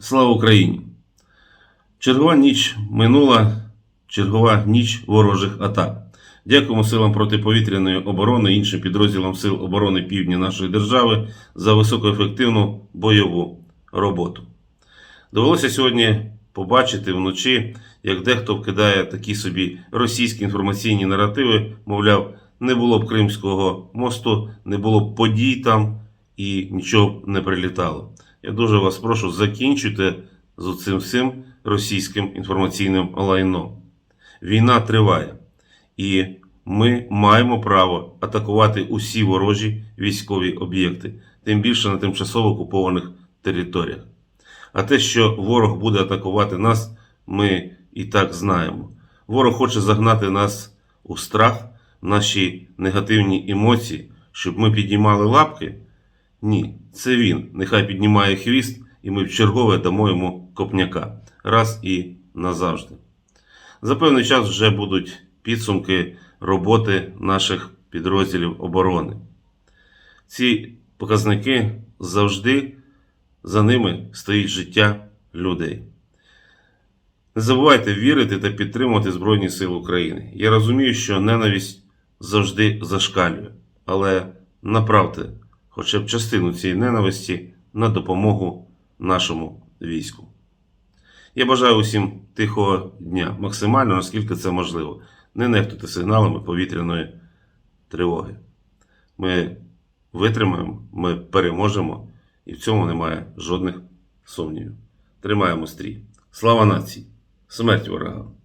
Слава Україні! Чергова ніч минула, чергова ніч ворожих атак. Дякуємо силам протиповітряної оборони іншим підрозділам Сил оборони Півдня нашої держави за високоефективну бойову роботу. Довелося сьогодні побачити вночі, як дехто вкидає такі собі російські інформаційні наративи, мовляв, не було б Кримського мосту, не було б подій там і нічого б не прилітало. Я дуже вас прошу, закінчуйте з цим всім російським інформаційним лайном. Війна триває, і ми маємо право атакувати усі ворожі військові об'єкти, тим більше на тимчасово окупованих територіях. А те, що ворог буде атакувати нас, ми і так знаємо. Ворог хоче загнати нас у страх, наші негативні емоції, щоб ми піднімали лапки. Ні, це він. Нехай піднімає хвіст, і ми в чергове дамо йому копняка раз і назавжди. За певний час вже будуть підсумки роботи наших підрозділів оборони. Ці показники завжди за ними стоїть життя людей. Не забувайте вірити та підтримувати Збройні Сили України. Я розумію, що ненависть завжди зашкалює, але направте хоча б частину цієї ненависті на допомогу нашому війську. Я бажаю усім тихого дня, максимально наскільки це можливо. Не нехтуйте сигналами повітряної тривоги. Ми витримаємо, ми переможемо, і в цьому немає жодних сумнівів. Тримаємо стрій. Слава нації! Смерть ворогам!